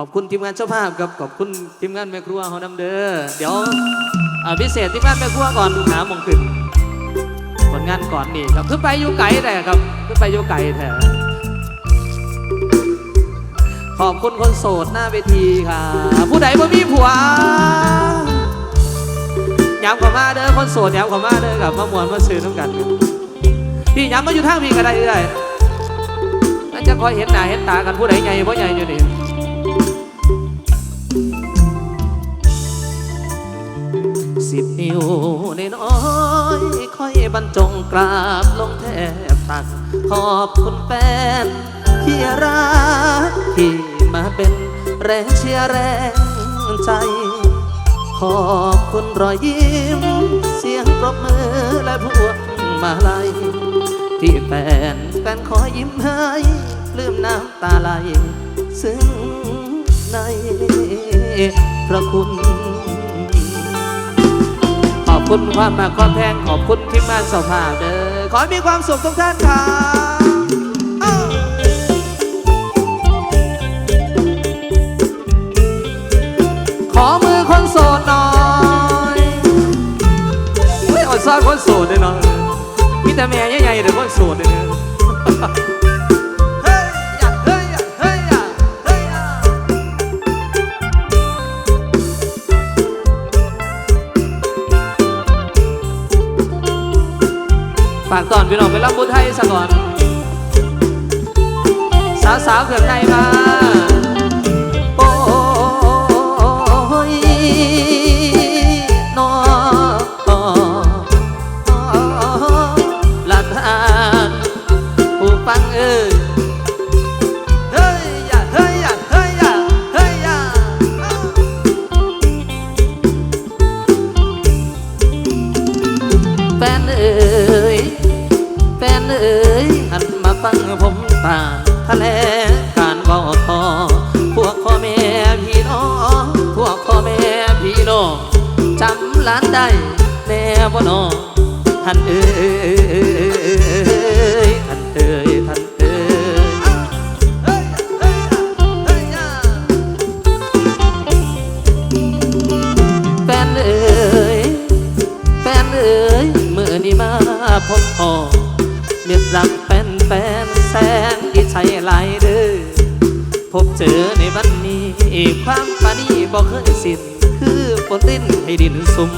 ขอบคุณทีมงานเจ้าภาพครับขอบคุณทีมงานแม่ครัวเฮานำเด้อเดี๋ยวพิเศษทีมงานแม่ครัวก่อนดูหามองขึ้นผลงานก่อนนี่ครับคือไปอยู่ไกลแต่ครับคือไปอยู่ไกลแท้ขอบคุณคนโสดหน้าเวทีครับผู้ใดบ่มีผัวย้ำข้ามาเด้อคนโสดย้ำข้ามาเด้อกับมามวนมาซื้อน้ำกันครับพี่ย้ำมาอยู่ทางพี่ก็ได้เรื่อยนั่นจะคอยเห็นหน้าเห็นตากันผู้ใดใหญ่บ่ใหญ่อยู่นี่ สิบนิ้วในน้อยค่อยบรรจงกราบลงแทบตัก ขอบคุณแฟนที่รักที่มาเป็นแรงเชียร์แรงใจ ขอบคุณรอยยิ้ม เสียงปรบมือและพวงมาลัยที่แฟนแฟนขอยิ้มให้ลืมน้ำตาไหล ซึ่งในพระคุณ คุณความมากความแพงขอบคุณที่มาเสภาพเด้อขอให้มีความสุขทุกท่านครับขอมือคนโสดหน่อยไม่อดซ่อนคนโสดเลยเนาะมีแต่แม่ใหญ่ๆเดี๋ยวคนโสดเลยเนี่ยากตอนพี่น้องไปรับบุญไทยซะก่อน สาวๆเขื่อนในมาโาแถลการเว่าทอพวกพ่อแม่พี่น้องพวกพ่อแม่พี่น้องจำหลานได้แน่บ่นอท่านเอ๋ยท่านเอ๋ยท่านเอ๋ยแฟนเอ๋ยแฟนเอ๋ยเมื่อนี้มาพบพ่อ เจอในวันนี้ความปานีบอกเคยสิ้นคือฝนลิ้นให้ดินซุ่ม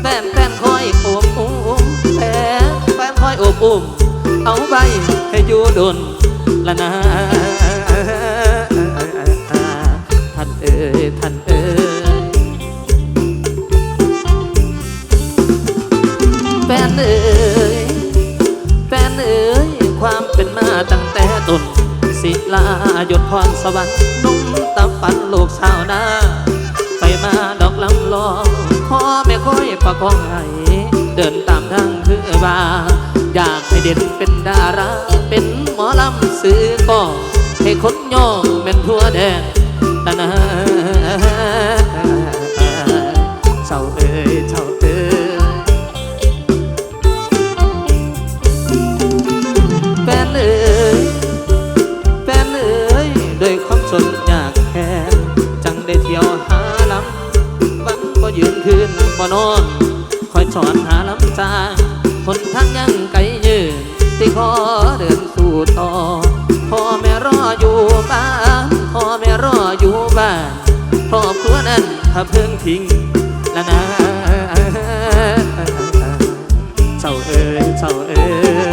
แฟนแฟนคอยโอบอุ้มแฟนแฟนคอยโอบอุ้มเอาไปให้อยู่ดนละนา ลาหยดพรสวรรค์นุ่มตะปันลูกชาวนาไปมาดอกลำลองพ่อแม่ค่อยประคองให้เดินตามทางคือว่า อยากให้เด่นเป็นดารา เป็นหมอลำซื้อก็ให้คนย่องเป็นทั่วแดนตะนา คืนบ่นอนคอยสอนหาลำจางคนทางยังไกลยืนที่ขอเดินสู่ต่อพ่อแม่รออยู่บ้านพ่อแม่รออยู่บ้านครอบครัวนั้นถ้าเพิ่งทิ้งแล้วนะเจ้าเอ๋ยเจ้าเอ๋ย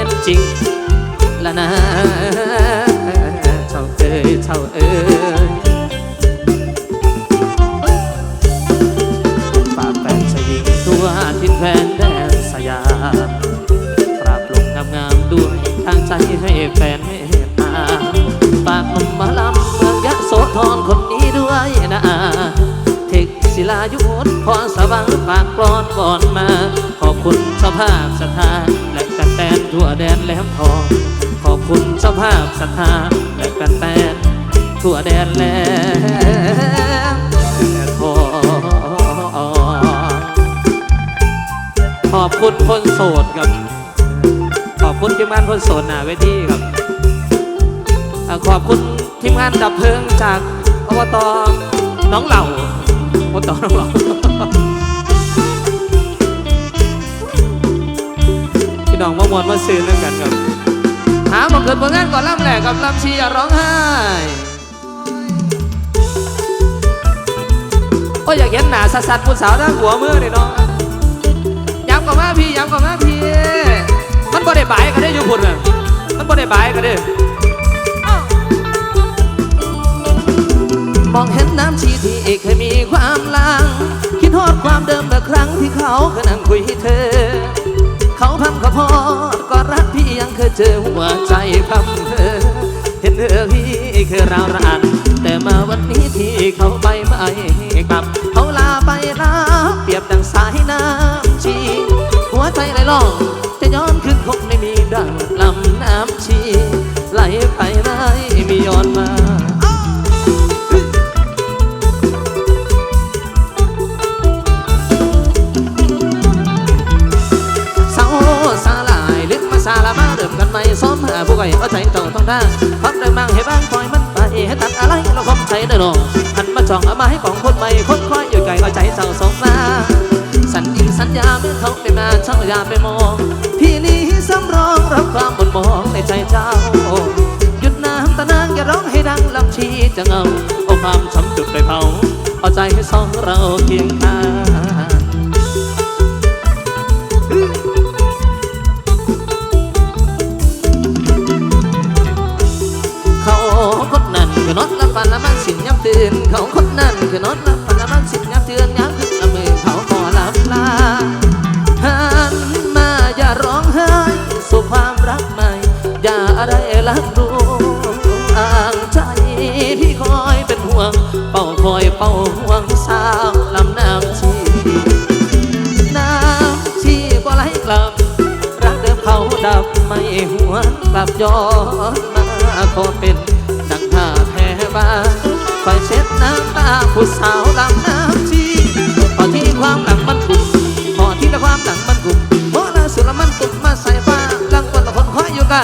เป็นจริงละนะเจ้าเอ๋ยเจ้าเอ๋ยฝากแฟนชายหญิงตัวทินแฟนแดนสยามกราบลงงามๆด้วยทางใจให้แฟนเมตตาฝากหนุ่มมาลำเมืองยะโสธรคนนี้ด้วยนะเทคศิลายุทธพรสว่างปากกรอนก่อนมา ขอบคุณเจ้าภาพสถานและ แฟนทั่วแดนแหลมทอง ขอบคุณเจ้าภาพสถานและแฟนทั่วแดนแหลมทองขอบคุณคนโสดครับ ขอบคุณทีมงานคนโสดหน้าเวทีครับ ขอบคุณทีมงานดับเพลิงจากอบตน้องเหล่าอบตน้องเหล่า องมามวนมาซื้อนั่นกันครับหาบังเกิดบังานก่อนล่ำแหลกกับลำชีอย่าร้องไห้โอ้ยอยากเห็นหน้าสัสๆผู้สาวทั้งหัวมือเนี่น้องย้ำกับมาพี่ย้ำกับมาพี่มันบ่ได้บายกันได้อยู่พุ่นน่ะมันบ่ได้บายกันได้มองเห็นน้ำชีที่เคยมีความลัง คิดทอดความเดิมเมื่อครั้งที่เขาเคยนั่งคุยให้เธอ เขาพัมเขาพอก็รักพี่ยังเคยเจอหัวใจพัมเธอ เห็นเธอพี่เคยราวรานแต่มาวันนี้ที่เขาไปไม่กลับเขาลาไปลาเปรียบดังสาย เจ้าพักได้มั่งให้บ้างปล่อยมันไปให้ตัดอะไรเราคงใจได้หรอหันมาจ่องเอามาให้ของคนใหม่คนคอยอยู่ไกลเอาใจเจ้าสองมาสัญญิงสัญญาเมื่อเขาได้มาช่าอย่าไปมอง พี่นี้สำรองรับความบนมองในใจเจ้าหยุดน้ำตะนางอย่าร้องให้ดังลำชีจะเงาเอาความช้ำจุดไปเผาเอาใจให้สองเราเคียงข้าง ปันละมันสินย้ำเตือนเขาคนนั้นคือนอนละปันละมันสินย้ำเตือนย้ำขึ้นละมือเขาขอลำลาหันมาอย่าร้องไห้สู่ความรักใหม่ อย่าอะไรลักดูอ่างใจที่คอยเป็นห่วง เป่าคอยเป่าห่วงสาวลำน้ำชีน้ำชีบ่ไหลกลับ รักเดิมเขาดับไม่หวนกลับย้อนมาขอเป็น แพ้าคอยเช็ดน้ำตาผู้สาวลำน้ำชีพอที่ความหลังมันกุ่มพอที่ละความหลังมันกุ่มเพราะล่าสุดละมันตุ่มมาใส่ฟ้าลังคนละคนคอยอยู่ใกล้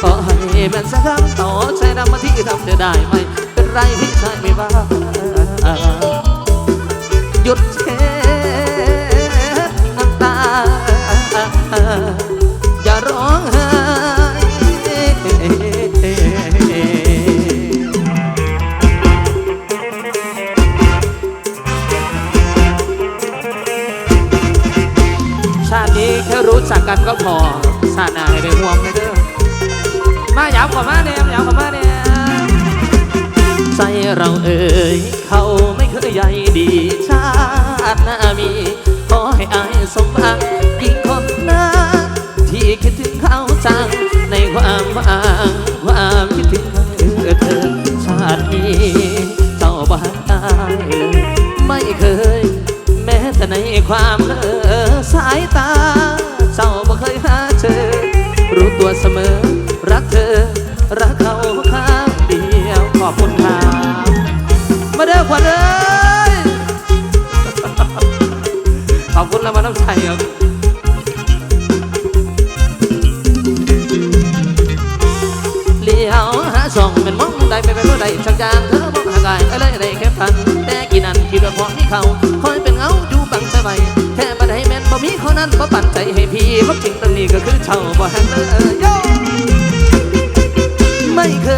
ขอให้แม่นสักครั้งต่อใจนำมาที่ทำเธอได้ไหมเป็นไรพี่ชายไม่ว่าายตาเจ้าบ่เคยหาเจอรู้ตัวเสมอ รักเธอ รักเขาข้างเดียวขอบคุณครับมาเด้อขวัญเอ้ยขอบคุณแล้วมาน้ำใจครับเลี้ยวหาช่องเป็นมองใดไปไปเมื่อใดชักจางเธอมองหากายเอ้ยเลยได้แค่พันแต่กี่นั้นคิดว่าพอมีเขาคอยเป็น นั้นบ่ปั่นใจให้พี่เพาะจริงตอนนี้ก็คือเช่าบ่หันเยไม่เค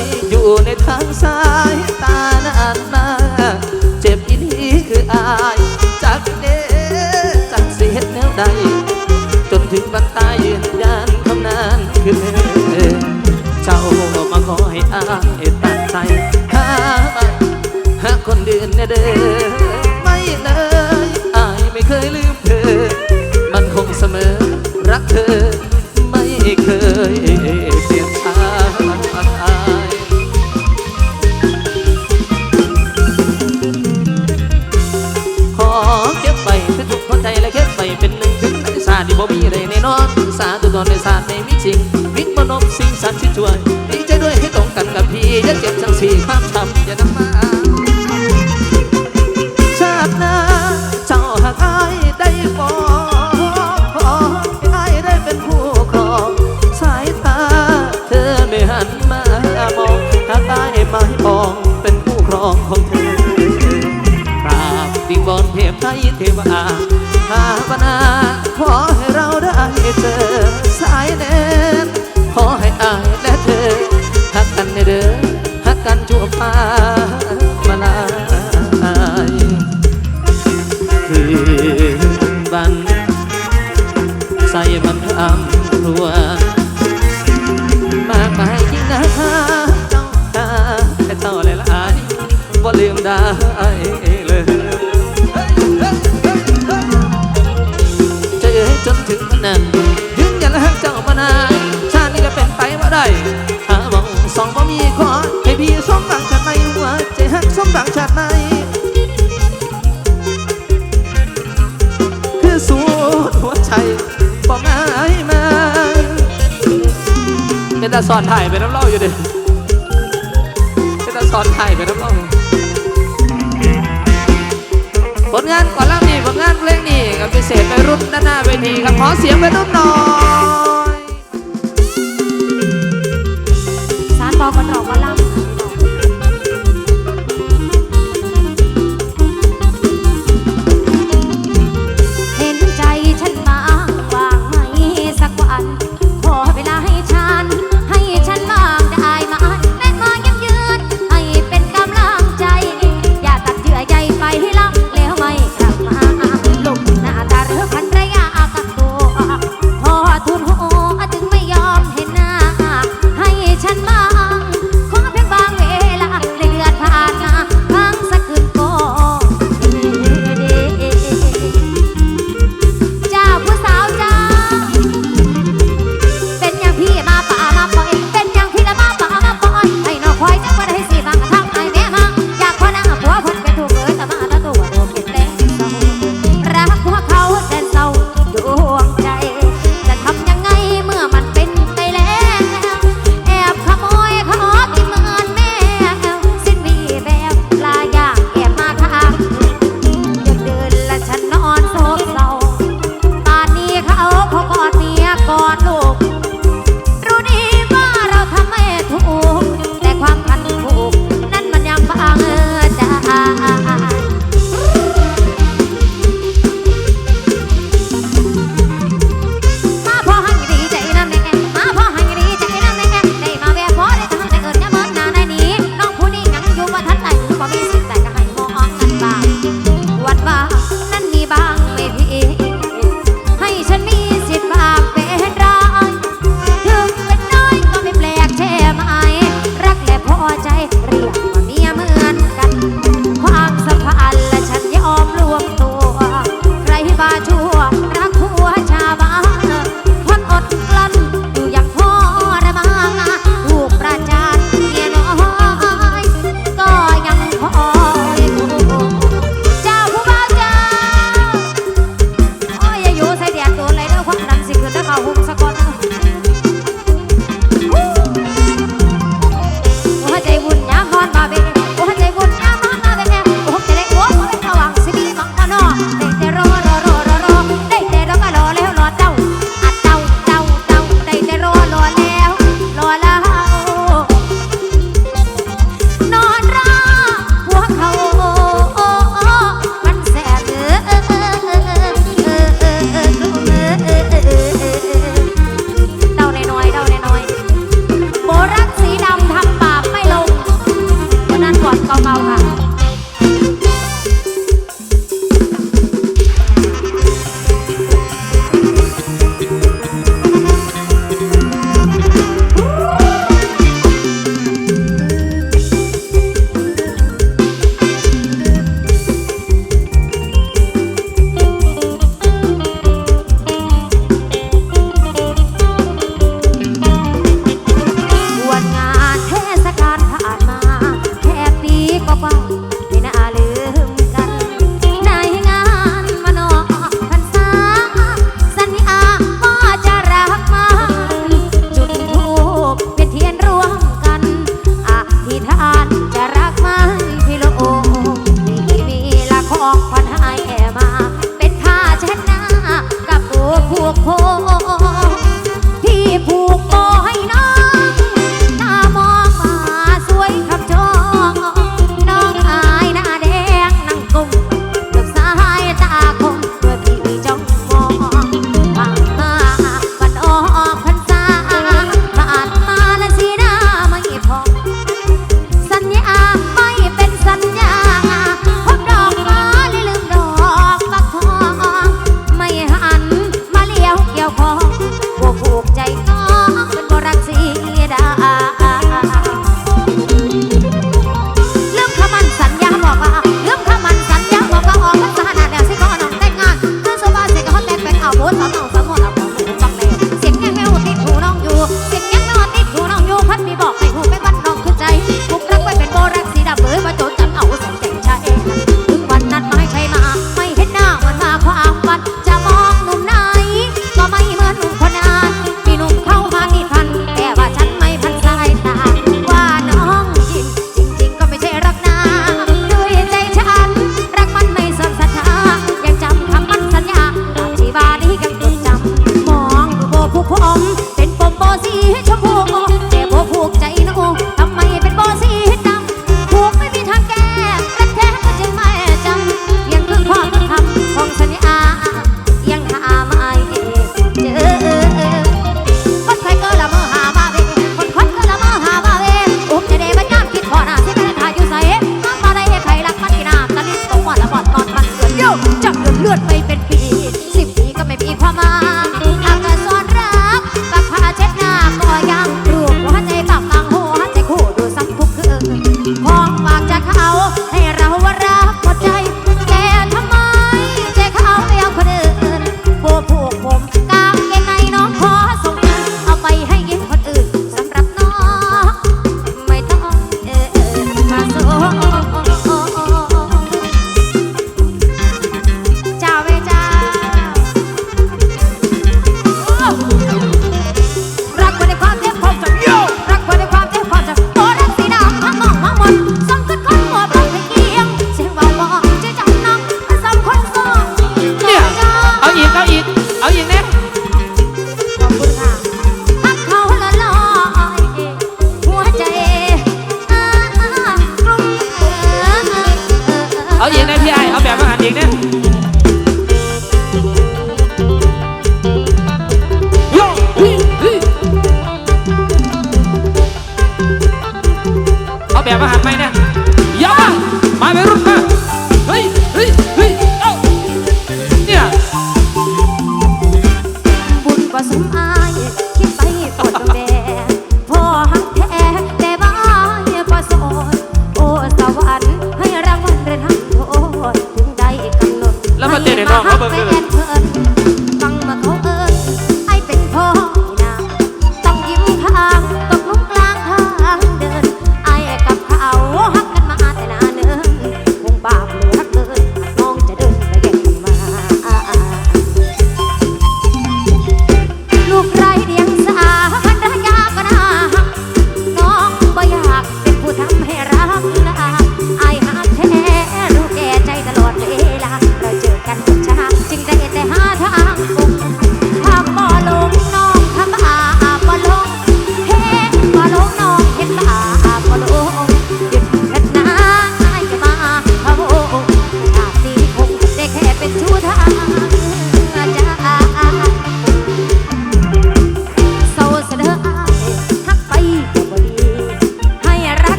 ยอยู่ในทางสายตานานมาเจ็บอินีคืออายจากเด้จากสียเห็ดแนวใด จนถึงบัดตายยืนยันคำนานคือเจ้ามาขอให้อายตัดใจหาไม่หาคนเดินเด้อ อนในศาสตร์ไม่มีจริง วิกมนบสิ่งศักดิ์สิทธิ์ช่วยดีใจด้วยให้ตรงกันกับพี่อย่าเจ็บทั้งสี่ความช้ำอย่านำมาชาติหน้าเจ้าหากอายได้บอกขอให้อายได้เป็นผู้ครองสายตาเธอไม่หันมามองหากอายไม่มองเป็นผู้ครองของเธอกราบวิงบอลเทพไทยเทวาภาวนาขอาได้เจอสายแนนขอให้อายและเธอหักกันในเด้อหักกันชั่วฟ้ามาลายคืนวันใส่บันทำรวนมากมายยิ่งนะเจ้าตาแต่เจ้าหลายๆบ่ลืมได้เลย นั้นถึงอย่าละหักเจ้ามานานชาตินี้ก็เป็นไปว่าได้ถ้ามองสองบ่มีขอให้พี่สมบังชาติในหัวใจหักสมบังชาติในคือสูดหัวใจบ่หมายมาเป็นตาสอนถ่ายไปน้ำเล่าอยู่ดิเป็นตาสอนถ่ายไปน้ำเล่า ผลงานก่อนล่างนี่ผลงานเพลงนี่กับพิเศษไปรุ่นด้านหน้าเวทีครับขอเสียงไปรุ่นหน่อยสารบอกันรอกมาล่ำ Bye.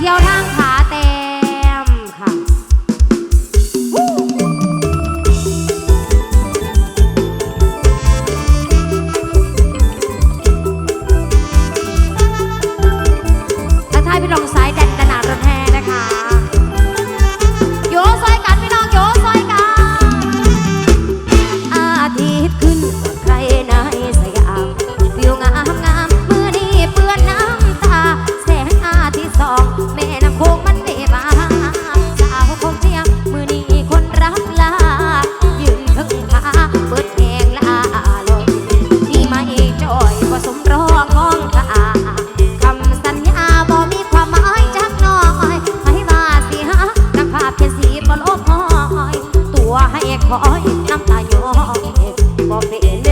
y ahora. ให้คอยน้ำตาโยกบ่เป็น